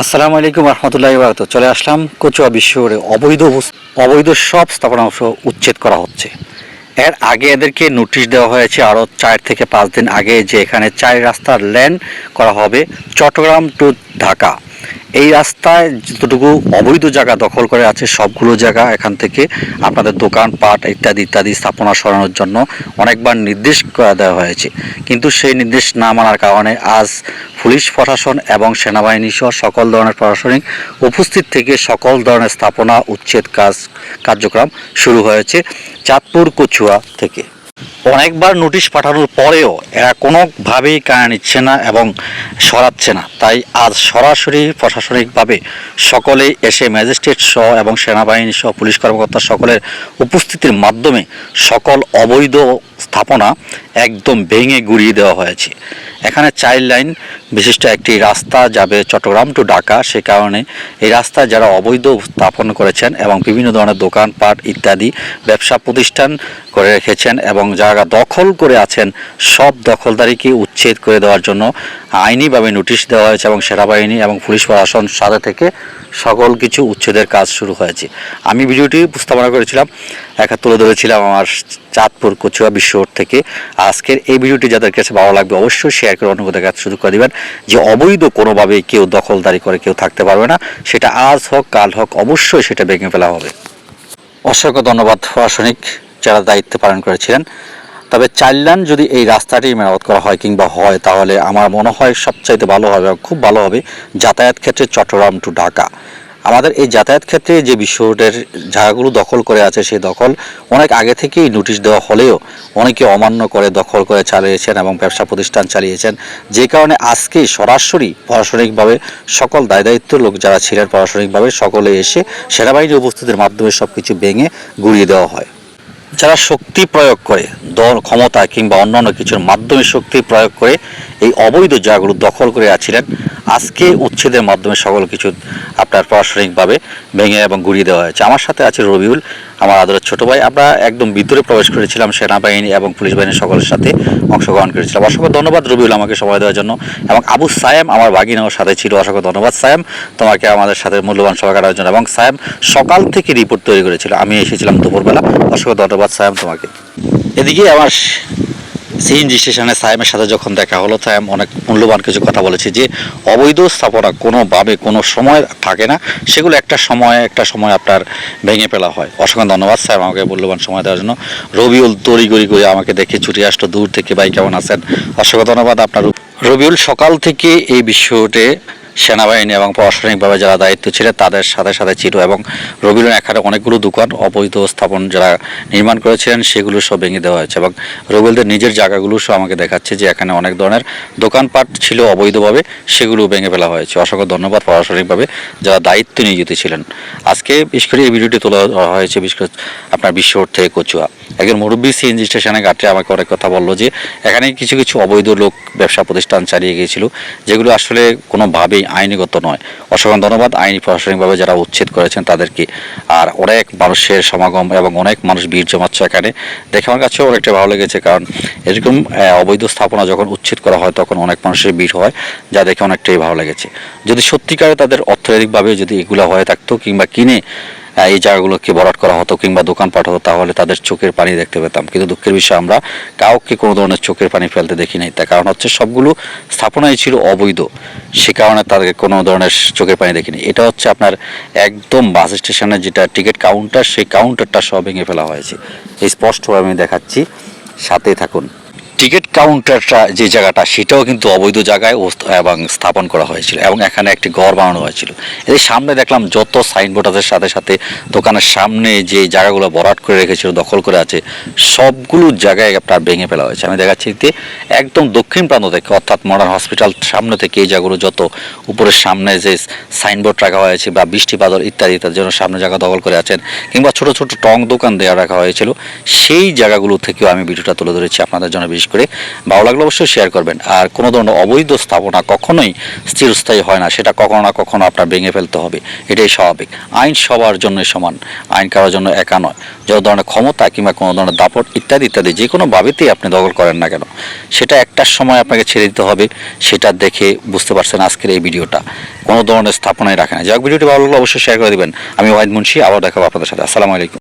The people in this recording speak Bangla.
আসসালামু আলাইকুম রহমতুল্লাহ বারত চলে আসলাম কচুয়া বিশ্বরে। অবৈধ অবৈধ সব স্থাপনাংশ উচ্ছেদ করা হচ্ছে। এর আগে এদেরকে নোটিশ দেওয়া হয়েছে আরও চার থেকে পাঁচ দিন আগে যে এখানে চার রাস্তার ল্যান্ড করা হবে। চট্টগ্রাম টু ঢাকা। এই রাস্তায় যতটুকু অবৈধ জায়গা দখল করে আছে, সবগুলো জায়গা এখান থেকে আপনাদের দোকানপাট ইত্যাদি ইত্যাদি স্থাপনা সরানোর জন্য অনেকবার নির্দেশ করা দেওয়া হয়েছে। কিন্তু সেই নির্দেশ না মানার কারণে আজ পুলিশ প্রশাসন এবং সেনাবাহিনী সহ সকল ধরনের প্রশাসনিক উপস্থিত থেকে সকল ধরনের স্থাপনা উচ্ছেদ কাজ, কার্যক্রম শুরু হয়েছে চাঁদপুর, কচুয়া থেকে। অনেকবার নোটিশ পাঠানোর পরেও এরা কোনোভাবেই কানে নিচ্ছে না এবং সরাচ্ছে না। তাই আজ সরাসরি প্রশাসনিকভাবে সকলেই এসে ম্যাজিস্ট্রেট সহ এবং সেনাবাহিনী সহ, পুলিশ কর্মকর্তা সকলের উপস্থিতির মাধ্যমে সকল অবৈধ স্থাপনা একদম ভেঙে গুড়িয়ে দেওয়া হয়েছে। এখানে চাইল্ড লাইন বিশিষ্ট একটি রাস্তা যাবে চট্টগ্রাম টু ঢাকা। সে কারণে এই রাস্তায় যারা অবৈধ স্থাপন করেছেন এবং বিভিন্ন ধরনের দোকানপাট ইত্যাদি ব্যবসা প্রতিষ্ঠান করে রেখেছেন এবং যারা দখল করে আছেন। সব দখলদারিকে উচ্ছেদ করে দেওয়ার জন্য আইনিভাবে নোটিশ দেওয়া হয়েছে এবং সেনাবাহিনী এবং পুলিশ প্রশাসন সাথে থেকে সকল কিছু উচ্ছেদের কাজ শুরু হয়েছে। আমি ভিডিওটি উপস্থাপনা করেছিলাম, একা তুলে ধরেছিলাম আমার চাঁদপুর কচুয়া বিশ্ব থেকে। আজকের এই ভিডিওটি যাদের কাছে ভালো লাগবে অবশ্যই শেয়ার করে অন্যদের কাছে শুরু করে দিবেন, যে অবৈধ কোনোভাবে কেউ দখলদারি করে, কেউ থাকতে পারবে না। সেটা আজ হোক, কাল হোক, অবশ্যই সেটা ভেঙে ফেলা হবে। অসংখ্য ধন্যবাদ প্রশাসনিক যারা দায়িত্ব পালন করেছিলেন। তবে চাইল্যান যদি এই রাস্তাটি মেরামত করা হয় কিংবা হয়, তাহলে আমার মনে হয় সবচাইতে ভালো হবে খুব ভালো হবে যাতায়াত ক্ষেত্রে চট্টগ্রাম টু ঢাকা। আমাদের এই যাতায়াত ক্ষেত্রে যে বিশ্ব রোডের জায়গাগুলো দখল করে আছে, সেই দখল অনেক আগে থেকেই নোটিশ দেওয়া হলেও অনেকে অমান্য করে দখল করে চালিয়েছেন এবং ব্যবসা প্রতিষ্ঠান চালিয়েছেন। যে কারণে আজকে সরাসরি প্রশাসনিকভাবে সকল দায় দায়িত্ব লোক যারা ছিলেন প্রশাসনিকভাবে সকলে এসে সেনাবাহিনীর উপস্থিতির মাধ্যমে সব কিছু ভেঙে গুড়িয়ে দেওয়া হয়। যারা শক্তি প্রয়োগ করে, দল, ক্ষমতা কিংবা অন্যান্য কিছুর মাধ্যমে শক্তি প্রয়োগ করে, এই অবৈধ জায়গাগুলো দখল করে আছিলেন, আজকে উচ্ছেদের মাধ্যমে সকল কিছু আপনার প্রশাসনিকভাবে ভেঙে এবং গুড়িয়ে দেওয়া হয়েছে। আমার সাথে আছে রবিউল আমার আদরের ছোট ভাই, আমরা একদম ভিতরে প্রবেশ করেছিলাম সেনাবাহিনী এবং পুলিশ বাহিনীর সকলের সাথে অংশগ্রহণ করেছিলাম। অসংখ্য ধন্যবাদ রবিউল আমাকে সময় দেওয়ার জন্য এবং আবু সায়েম আমার বাগিন আমার সাথে ছিল। অসংখ্য ধন্যবাদ সায়েম তোমাকে আমাদের সাথে মূল্যবান সময় কাটার জন্য এবং সায়েম সকাল থেকে রিপোর্ট তৈরি করেছিল। আমি এসেছিলাম দুপুরবেলা। অসংখ্য ধন্যবাদ সায়েম তোমাকে। এদিকে আমার সিএনজি স্টেশনে সায়েমের সাথে যখন দেখা হলো সায়েম অনেক মূল্যবান কিছু কথা বলেছে যে অবৈধ স্থাপনা কোনোভাবে, কোনো সময় থাকে না। সেগুলো একটা সময় একটা সময় আপনার ভেঙে ফেলা হয়। অসংখ্য ধন্যবাদ স্যার আমাকে মূল্যবান সময় দেওয়ার জন্য। রবিউল তড়িগড়ি করে আমাকে দেখে ছুটে আসতো দূর থেকে ভাই কেমন আছেন? অসংখ্য ধন্যবাদ আপনার রবিউল, সকাল থেকে এই বিষয়টে সেনাবাহিনী এবং প্রশাসনিকভাবে যারা দায়িত্ব ছিলেন তাদের সাথে সাথে ছিল এবং রবিউল এখানে অনেকগুলো দোকান অবৈধ স্থাপন যারা নির্মাণ করেছিলেন, সেগুলো সব ভেঙে দেওয়া হয়েছে এবং রবিউলদের নিজের জায়গাগুলো সব আমাকে দেখাচ্ছে যে এখানে অনেক ধরনের দোকানপাট ছিল অবৈধভাবে, সেগুলো ভেঙে ফেলা হয়েছে। অসংখ্য ধন্যবাদ প্রশাসনিকভাবে যারা দায়িত্ব নিয়োজিত ছিলেন। আজকে বিশেষ করে এই ভিডিওটি তোলা হয়েছে বিশেষ করে আপনার বিশ্ব থেকে কচুয়া। একজন মুরব্বী সিএনজি স্টেশনে ঘাটে আমাকে অনেক কথা বলল যে, এখানে কিছু কিছু অবৈধ লোক ব্যবসা প্রতিষ্ঠান চালিয়ে গিয়েছিল, যেগুলো আসলে কোনোভাবেই আইনগত নয়। অসংখ্য ধন্যবাদ আইনি প্রশাসনিকভাবে যারা উচ্ছেদ করেছেন তাদেরকে। আর অনেক মানুষের সমাগম এবং অনেক মানুষ ভিড় জমাচ্ছে এখানে। দেখে আমার কাছেও অনেকটা ভালো লেগেছে কারণ এরকম অবৈধ স্থাপনা যখন উচ্ছেদ করা হয় তখন অনেক মানুষের ভিড় হয়, যা দেখে অনেকটাই ভালো লেগেছে। যদি সত্যিকারে তাদের অর্থনৈতিকভাবে যদি এগুলো হয়ে থাকতো কিংবা কিনে এই জায়গাগুলোকে ভরাট করা হতো কিংবা দোকানপাট হতো, তাহলে তাদের চোখের পানি দেখতে পেতাম। কিন্তু দুঃখের বিষয়, আমরা কাউকে কোনো ধরনের চোখের পানি ফেলতে দেখি নাই। তার কারণ হচ্ছে সবগুলো স্থাপনাই ছিল অবৈধ। সে কারণে তাদেরকে কোনো ধরনের চোখের পানি দেখিনি। এটা হচ্ছে আপনার একদম বাস স্টেশনের যেটা টিকিট কাউন্টার, সেই কাউন্টারটা সব ভেঙে ফেলা হয়েছে। স্পষ্টভাবে আমি দেখাচ্ছি। সাথে থাকুন। টিকিট কাউন্টারটা যে জায়গাটা, সেটাও কিন্তু অবৈধ জায়গায় এবং স্থাপন করা হয়েছিল এবং এখানে একটি ঘর বানানো হয়েছিল। এর সামনে দেখলাম যত সাইনবোর্ড আছে, সাথে সাথে দোকানের সামনে যে জায়গাগুলো ভরাট করে রেখেছিল, দখল করে আছে, সবগুলো জায়গায় আপনার ভেঙে ফেলা হয়েছে। আমি দেখাচ্ছি যে একদম দক্ষিণ প্রান্ত থেকে, অর্থাৎ মডার্ন হসপিটাল সামনে থেকে এই জায়গাগুলো যত উপরের সামনে যে সাইনবোর্ড রাখা হয়েছে বা বৃষ্টি বাদল ইত্যাদি, ইত্যাদির জন্য সামনে জায়গা দখল করে আছেন, কিংবা ছোট ছোট টং দোকান দেওয়া রাখা হয়েছিল, সেই জায়গাগুলো থেকেও আমি ভিডিওটা তুলে ধরেছি আপনাদের জন্য বিশেষ করে। ভালো লাগলে অবশ্যই শেয়ার করবেন। আর কোনো ধরনের অবৈধ স্থাপনা কখনোই চিরস্থায়ী হয় না, সেটা কখনো না কখনো আপনার ভেঙে ফেলতে হবে। এটাই স্বাভাবিক। আইন সবার জন্য সমান, আইন কারোর জন্য একা নয়। যত ধরনের ক্ষমতা কিংবা কোনো ধরনের দাপট ইত্যাদি ইত্যাদি, যে কোনো ভাবেতেই আপনি দখল করেন না কেন। সেটা একটার সময় আপনাকে ছেড়ে দিতে হবে, সেটা দেখে বুঝতে পারছেন আজকের এই ভিডিওটা। কোনো ধরনের স্থাপনায় রাখে না। যাক ভিডিওটি ভালো লাগলে অবশ্যই শেয়ার করে দিবেন। আমি ওয়াহিদ মুন্সি, আবার দেখাবো আপনাদের সাথে। আসসালামু আলাইকুম।